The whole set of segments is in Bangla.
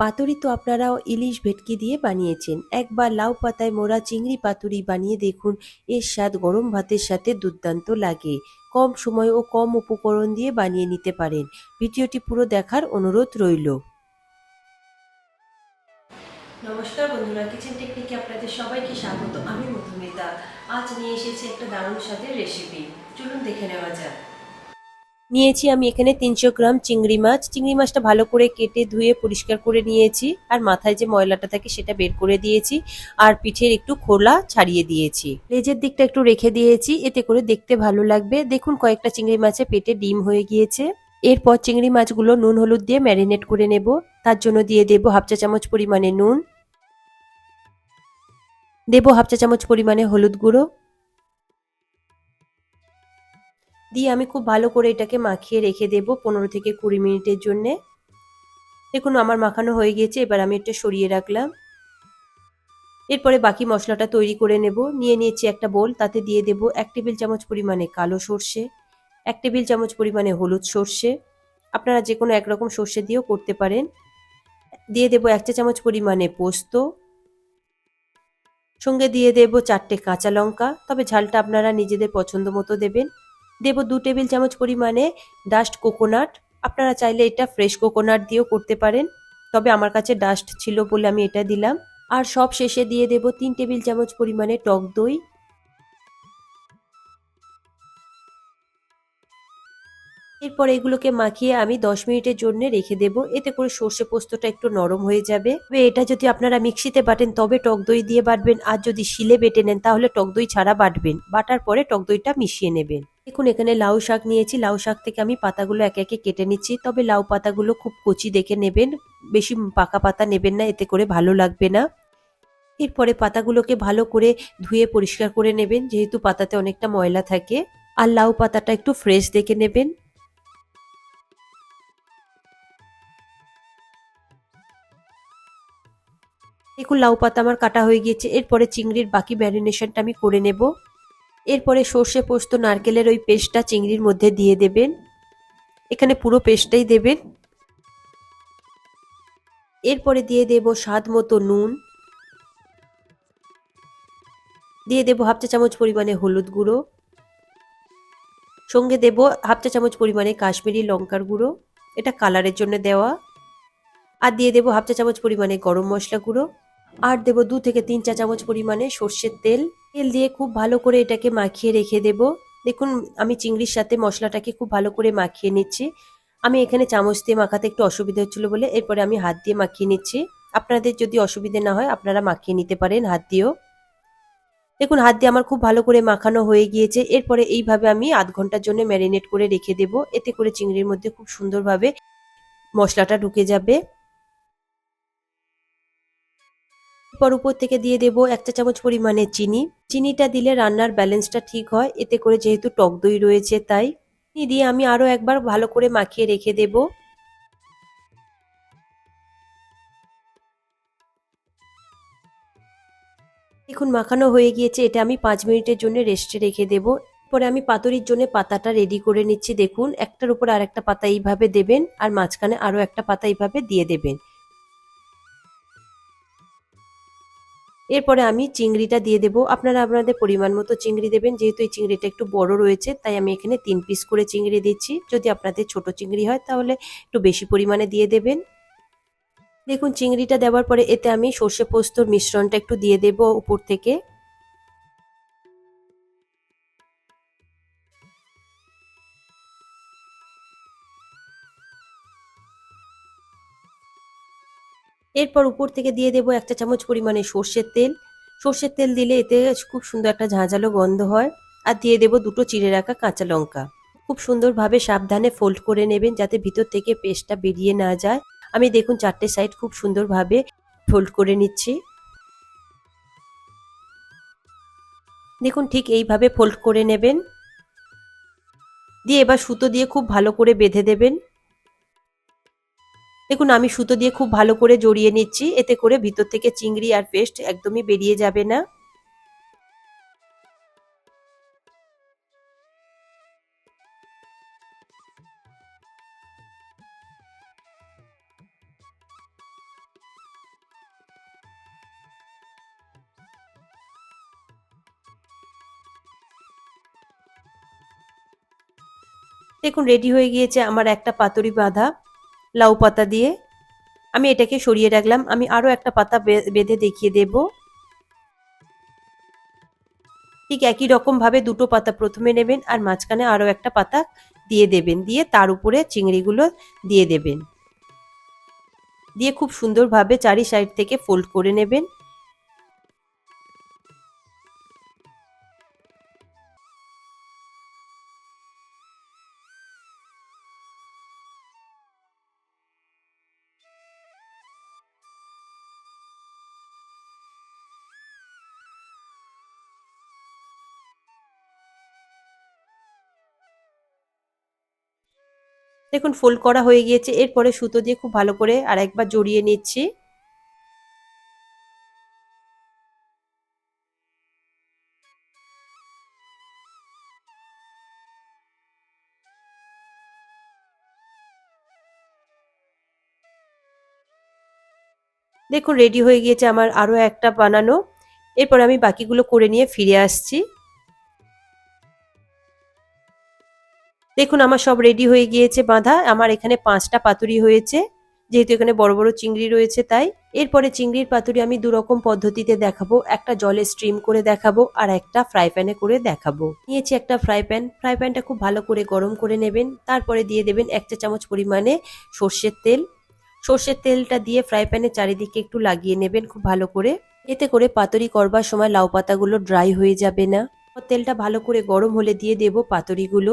পাতুরি তো আপনারাও ইলিশ ভেটকি দিয়ে বানিয়েছেন। একবার লাউ পাতায় মোড়া চিংড়ি পাতুরি বানিয়ে দেখুন, এর স্বাদ গরম ভাতের সাথে দুর্দান্ত লাগে। কম সময় ও কম উপকরণ দিয়ে বানিয়ে নিতে পারেন। ভিডিওটি পুরো দেখার অনুরোধ রইল। নমস্কার বন্ধুরা কিচেন টেকনিকে আপনাদের সবাইকে স্বাগত। আমি মধুমিতা। আজ নিয়ে এসেছি একটা দারুণ স্বাদের রেসিপি চলুন দেখে নেওয়া যাক। নিয়েছি আমি এখানে তিনশো গ্রাম চিংড়ি মাছ। চিংড়ি মাছটা ভালো করে কেটে ধুয়ে পরিষ্কার করে নিয়েছি আর মাথায় যে ময়লাটা থাকে সেটা বের করে দিয়েছি আর পিঠের একটু খোলা ছাড়িয়ে দিয়েছি। লেজের দিকটা একটু রেখে দিয়েছি, এতে করে দেখতে ভালো লাগবে। দেখুন কয়েকটা চিংড়ি মাছে পেটে ডিম হয়ে গিয়েছে। এরপর চিংড়ি মাছগুলো নুন হলুদ দিয়ে ম্যারিনেট করে নেব। তার জন্য দিয়ে দেব হাফ চা চামচ পরিমাণে নুন। দেব হাফ চা চামচ পরিমাণে হলুদ গুঁড়ো। দিয়ে আমি খুব ভালো করে এটাকে মাখিয়ে রেখে দেব পনেরো থেকে কুড়ি মিনিটের জন্যে। দেখুন আমার মাখানো হয়ে গিয়েছে, এবার আমি এটা সরিয়ে রাখলাম। এরপরে বাকি মশলাটা তৈরি করে নেব। নিয়ে নিয়েছি একটা বোল, তাতে দিয়ে দেব এক টেবিল চামচ পরিমাণে কালো সর্ষে, এক টেবিল চামচ পরিমাণে হলুদ সর্ষে। আপনারা যে কোনো একরকম সর্ষে দিয়েও করতে পারেন। দিয়ে দেব এক চা চামচ পরিমাণে পোস্ত। সঙ্গে দিয়ে দেব চারটে কাঁচা লঙ্কা, তবে ঝালটা আপনারা নিজেদের পছন্দ মতো দেবেন। দেব দু টেবিল চামচ পরিমাণে ডাস্ট কোকোনাট আপনারা চাইলে এটা ফ্রেশ কোকোনাট দিয়েও করতে পারেন, তবে আমার কাছে ডাস্ট ছিল বলে আমি এটা দিলাম। আর সব শেষে দিয়ে দেব তিন টেবিল চামচ পরিমাণে টক দই। এরপর এগুলোকে মাখিয়ে আমি দশ মিনিটের জন্য রেখে দেব। এতে করে সর্ষে পোস্তটা একটু নরম হয়ে যাবে। এটা যদি আপনারা মিক্সিতে বাটেন, তবে টক দই দিয়ে বাটবেন। আর যদি শিলে বেটে নেন, তাহলে টক দই ছাড়া বাটবেন। বাটার পরে টক দইটা মিশিয়ে নেবেন। দেখুন, এখানে লাউ শাক নিয়েছি। লাউ শাক থেকে আমি পাতাগুলো একে একে কেটে নিচ্ছি। তবে লাউ পাতাগুলো খুব কচি দেখে নেবেন। বেশি পাকা পাতা নেবেন না, এতে করে ভালো লাগবে না। এরপরে পাতাগুলোকে ভালো করে ধুয়ে পরিষ্কার করে নেবেন, যেহেতু পাতাতে অনেকটা ময়লা থাকে। আর লাউ পাতাটা একটু ফ্রেশ দেখে নেবেন। দেখুন, লাউ পাতা আমার কাটা হয়ে গিয়েছে। এরপরে চিংড়ির বাকি ম্যারিনেশনটা আমি করে নেব। এরপরে সর্ষে পোস্ত, নারকেলের ওই পেস্টটা চিংড়ির মধ্যে দিয়ে দেবেন। এখানে পুরো পেস্টটাই দেবেন। এরপরে দিয়ে দেব স্বাদ মতো নুন। দিয়ে দেব হাফ চা চামচ পরিমাণে হলুদ গুঁড়ো। সঙ্গে দেব হাফ চা চামচ পরিমাণে কাশ্মীরি লঙ্কার গুঁড়ো। এটা কালারের জন্য দেওয়া। আর দিয়ে দেব হাফ চা চামচ পরিমাণে গরম মশলা গুঁড়ো। আর দেব দু থেকে তিন চা চামচ পরিমাণে সর্ষের তেল। তেল দিয়ে খুব ভালো করে এটাকে মাখিয়ে রেখে দেব। দেখুন, আমি চিংড়ির সাথে মশলাটাকে খুব ভালো করে মাখিয়ে নিচ্ছি। আমি এখানে চামচ দিয়ে মাখাতে একটু অসুবিধা হচ্ছিল বলে এরপরে আমি হাত দিয়ে মাখিয়ে নিচ্ছি। আপনাদের যদি অসুবিধে না হয়, আপনারা মাখিয়ে নিতে পারেন হাত দিয়েও। দেখুন, হাত দিয়ে আমার খুব ভালো করে মাখানো হয়ে গিয়েছে। এরপরে এইভাবে আমি আধ ঘণ্টার জন্য ম্যারিনেট করে রেখে দেব। এতে করে চিংড়ির মধ্যে খুব সুন্দরভাবে মশলাটা ঢুকে যাবে। এরপর উপর থেকে দিয়ে দেব এক চা চামচ পরিমাণে চিনি। চিনিটা দিলে রান্নার ব্যালেন্সটা ঠিক হয়, এতে করে যেহেতু টক দই রয়েছে তাই। চিনি দিয়ে আমি আরও একবার ভালো করে মাখিয়ে রেখে দেব। দেখুন, মাখানো হয়ে গিয়েছে, এটা আমি পাঁচ মিনিটের জন্য রেস্টে রেখে দেব। পরে আমি পাতুরির জন্য পাতাটা রেডি করে নিচ্ছি। দেখুন, একটার উপর আর একটা পাতা এইভাবে দেবেন, আর মাঝখানে আরও একটা পাতা এইভাবে দিয়ে দেবেন। এরপরে আমি চিংড়িটা দিয়ে দেবো। আপনারা আপনাদের পরিমাণ মতো চিংড়ি দেবেন। যেহেতু এই চিংড়িটা একটু বড় রয়েছে, তাই আমি এখানে তিন পিস করে চিংড়ি দিচ্ছি। যদি আপনাদের ছোট চিংড়ি হয়, তাহলে একটু বেশি পরিমাণে দিয়ে দেবেন। দেখুন, চিংড়িটা দেওয়ার পরে এতে আমি সর্ষে পোস্তর মিশ্রণটা একটু দিয়ে দেব উপর থেকে। এরপর উপর থেকে দিয়ে দেবো একটা চামচ পরিমাণে সর্ষের তেল। সর্ষের তেল দিলে এতে খুব সুন্দর একটা ঝাঁঝালো গন্ধ হয়। আর দিয়ে দেবো দুটো চিড়ে রাখা কাঁচা লঙ্কা। খুব সুন্দরভাবে সাবধানে ফোল্ড করে নেবেন যাতে ভিতর থেকে পেস্টটা বেরিয়ে না যায়। আমি দেখুন চারটে সাইড খুব সুন্দরভাবে ফোল্ড করে নিচ্ছি। দেখুন ঠিক এইভাবে ফোল্ড করে নেবেন। দিয়ে এবার সুতো দিয়ে খুব ভালো করে বেঁধে দেবেন। দেখুন, আমি সুতো দিয়ে খুব ভালো করে জড়িয়ে নিচ্ছি। এতে করে ভিতর থেকে চিংড়ি আর পেস্ট একদমই বেরিয়ে যাবে না। দেখুন, রেডি হয়ে গিয়েছে আমার একটা পাতুরি বাঁধা। লাউ পাতা দিয়ে। আমি এটাকে সরিয়ে রাখলাম। আমি আরও একটা পাতা বেঁধে দেখিয়ে দেব। ঠিক একই রকমভাবে দুটো পাতা প্রথমে নেবেন আর মাঝখানে আরও একটা পাতা দিয়ে দেবেন। দিয়ে তার উপরে চিংড়িগুলো দিয়ে দেবেন। দিয়ে খুব সুন্দরভাবে চারি সাইড থেকে ফোল্ড করে নেবেন। দেখুন ফোল্ড করা হয়ে গিয়েছে। এরপরে সুতো দিয়ে খুব ভালো করে আর একবার জড়িয়ে নিচ্ছি। দেখুন রেডি হয়ে গিয়েছে আমার আরও একটা বানানো। এরপর আমি বাকিগুলো করে নিয়ে ফিরে আসছি। দেখুন, আমার সব রেডি হয়ে গিয়েছে বাঁধা। আমার এখানে পাঁচটা পাতুরি হয়েছে। যেহেতু এখানে বড় বড় চিংড়ি রয়েছে তাই। এরপরে চিংড়ির পাতুরি আমি দু রকম পদ্ধতিতে দেখাবো। একটা জলে স্ট্রিম করে দেখাবো আর একটা ফ্রাই প্যানে করে দেখাবো। নিয়েছি একটা ফ্রাই প্যান ফ্রাই প্যানটা খুব ভালো করে গরম করে নেবেন। তারপরে দিয়ে দেবেন এক চা চামচ পরিমাণে সর্ষের তেল। সর্ষের তেলটা দিয়ে ফ্রাই প্যানের চারিদিকে একটু লাগিয়ে নেবেন খুব ভালো করে। এতে করে পাতুরি করবার সময় লাউ পাতাগুলো ড্রাই হয়ে যাবে না। তেলটা ভালো করে গরম হলে দিয়ে দেব পাতুরিগুলো।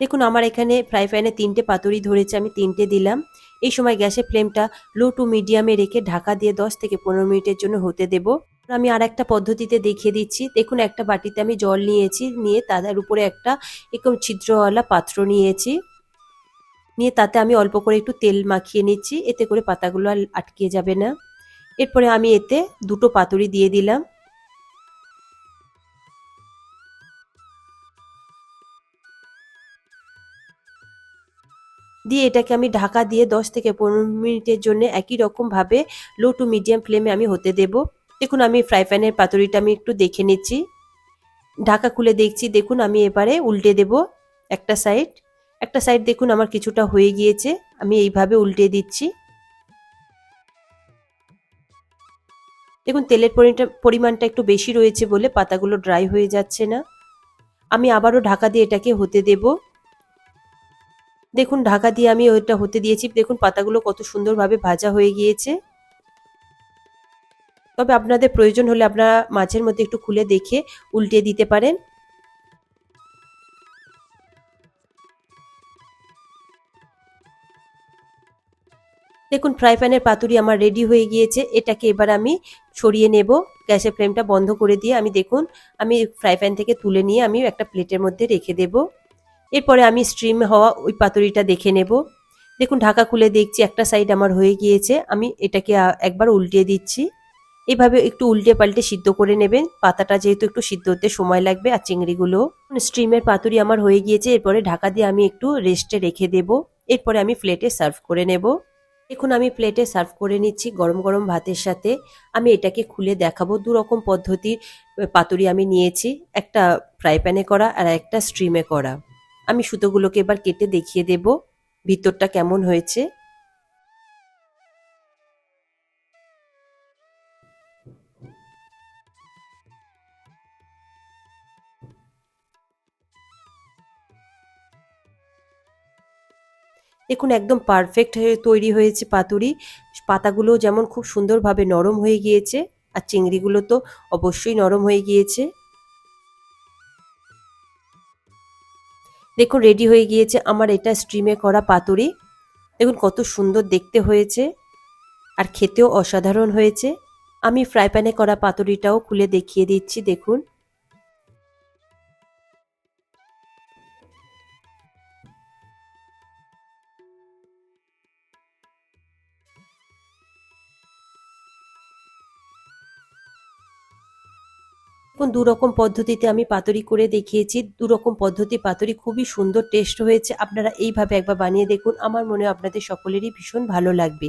দেখুন, আমার এখানে ফ্রাই প্যানে তিনটে পাতুরি ধরেছে, আমি তিনটে দিলাম। এই সময় গ্যাসের ফ্লেমটা লো টু মিডিয়ামে রেখে ঢাকা দিয়ে 10 থেকে পনেরো মিনিটের জন্য হতে দেব। আমি আর একটা পদ্ধতিতে দেখিয়ে দিচ্ছি। দেখুন, একটা বাটিতে আমি জল নিয়েছি, নিয়ে তাদের উপরে একটা এরকম ছিদ্রওয়ালা পাত্র নিয়েছি। নিয়ে তাতে আমি অল্প করে একটু তেল মাখিয়ে নিচ্ছি, এতে করে পাতাগুলো আর আটকে যাবে না। এরপরে আমি এতে দুটো পাতুরি দিয়ে দিলাম। দিয়ে এটাকে আমি ঢাকা দিয়ে 10 থেকে পনেরো মিনিটের জন্য একই রকমভাবে লো টু মিডিয়াম ফ্লেমে আমি হতে দেব। দেখুন, আমি ফ্রাই প্যানের পাতুরিটা আমি একটু দেখে নিচ্ছি। ঢাকা খুলে দেখছি। দেখুন, আমি এবারে উল্টে দেব একটা সাইড একটা সাইড দেখুন, আমার কিছুটা হয়ে গিয়েছে। আমি এইভাবে উল্টে দিচ্ছি। দেখুন, তেলের পরিমাণটা একটু বেশি রয়েছে বলে পাতাগুলো ড্রাই হয়ে যাচ্ছে না। আমি আবারও ঢাকা দিয়ে এটাকে হতে দেবো। দেখুন, ঢাকা দিয়ে আমি ওইটা হতে দিয়েছি। দেখুন, পাতাগুলো কত সুন্দরভাবে ভাজা হয়ে গিয়েছে। তবে আপনাদের প্রয়োজন হলে আপনারা মাঝের মধ্যে একটু খুলে দেখে উল্টে দিতে পারেন। দেখুন, ফ্রাই প্যানের পাতুরি আমার রেডি হয়ে গিয়েছে। এটাকে এবার আমি সরিয়ে নেব। গ্যাসের ফ্লেমটা বন্ধ করে দিয়ে আমি দেখুন, আমি ফ্রাই প্যান থেকে তুলে নিয়ে আমি একটা প্লেটের মধ্যে রেখে দেবো। এরপরে আমি স্ট্রিম হওয়া ওই পাতুরিটা দেখে নেব। দেখুন, ঢাকা খুলে দেখছি, একটা সাইড আমার হয়ে গিয়েছে। আমি এটাকে একবার উল্টে দিচ্ছি। এভাবে একটু উল্টে পাল্টে সিদ্ধ করে নেবেন। পাতাটা যেহেতু একটু সিদ্ধ হতে সময় লাগবে আর চিংড়িগুলো। স্ট্রিমের পাতুরি আমার হয়ে গিয়েছে। এরপরে ঢাকা দিয়ে আমি একটু রেস্টে রেখে দেব। এরপরে আমি প্লেটে সার্ভ করে নেব। এখন আমি প্লেটে সার্ভ করে নিচ্ছি গরম গরম ভাতের সাথে। আমি এটাকে খুলে দেখাবো। দু রকম পদ্ধতির পাতুরি আমি নিয়েছি। একটা ফ্রাই প্যানে করা আর একটা স্ট্রিমে করা। আমি সুতোগুলোকে এবার কেটে দেখিয়ে দেব। ভিতরটা কেমন হয়েছে? দেখুন, একদম পারফেক্ট হয়ে তৈরি হয়েছে পাতুরি। পাতাগুলো যেমন খুব সুন্দরভাবে নরম হয়ে গিয়েছে, আর চিংড়িগুলো তো অবশ্যই নরম হয়ে গিয়েছে। দেখুন রেডি হয়ে গিয়েছে আমার এটা স্ট্রিমে করা পাতুরি। দেখুন, কত সুন্দর দেখতে হয়েছে আর খেতেও অসাধারণ হয়েছে। আমি ফ্রাই প্যানে করা পাতুরিটাও খুলে দেখিয়ে দিচ্ছি, দেখুন। দেখুন দু রকম পদ্ধতিতে আমি পাতুরি করে দেখিয়েছি। দু রকম পদ্ধতি পাতুরি খুবই সুন্দর টেস্ট হয়েছে। আপনারা এইভাবে একবার বানিয়ে দেখুন। আমার মনে আপনাদের সকলেরই ভীষণ ভালো লাগবে।